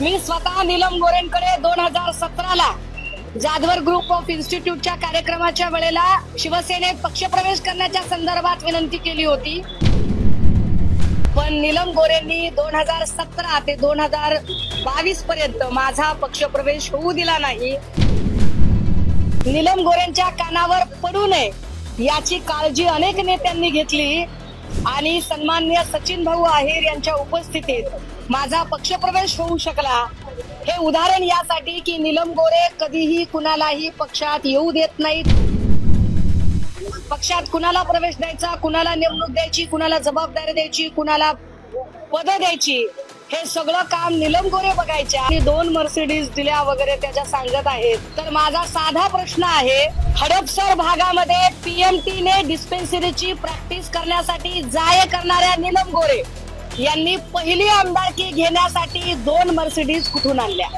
मी स्वतः नीलम गोरेंकडे दोन हजार सतराला जाधवर ग्रुप ऑफ इन्स्टिट्यूटच्या कार्यक्रमाच्या वेळेला शिवसेनेत पक्षप्रवेश करण्याच्या संदर्भात विनंती केली होती. पण नीलम गोरेंनी दोन हजार सतरा ते दोन हजार बावीस पर्यंत माझा पक्षप्रवेश होऊ दिला नाही. नीलम गोरेंच्या कानावर पडू नये याची काळजी अनेक नेत्यांनी घेतली. आणि सन्मान्य सचिन भाऊ आहेर यांच्या उपस्थितीत माझा पक्षप्रवेश होऊ शकला. हे उदाहरण यासाठी की नीलम गोरे कधीही कुणालाही पक्षात येऊ देत नाहीत. पक्षात कुणाला प्रवेश द्यायचा कुणाला नेमणूक द्यायची कुणाला जबाबदारी द्यायची कुणाला पद द्यायची हे सगळं काम निलम गोरे बघायच्या आणि दोन मर्सिडीज दिल्या वगैरे त्याच्या सांगत आहेत. तर माझा साधा प्रश्न आहे हडपसर भागामध्ये पीएमटी ने डिस्पेन्सरीची प्रॅक्टिस करण्यासाठी जाय करणाऱ्या निलम गोरे यांनी पहिली आमदारकी घेण्यासाठी दोन मर्सिडीज कुठून आणल्या?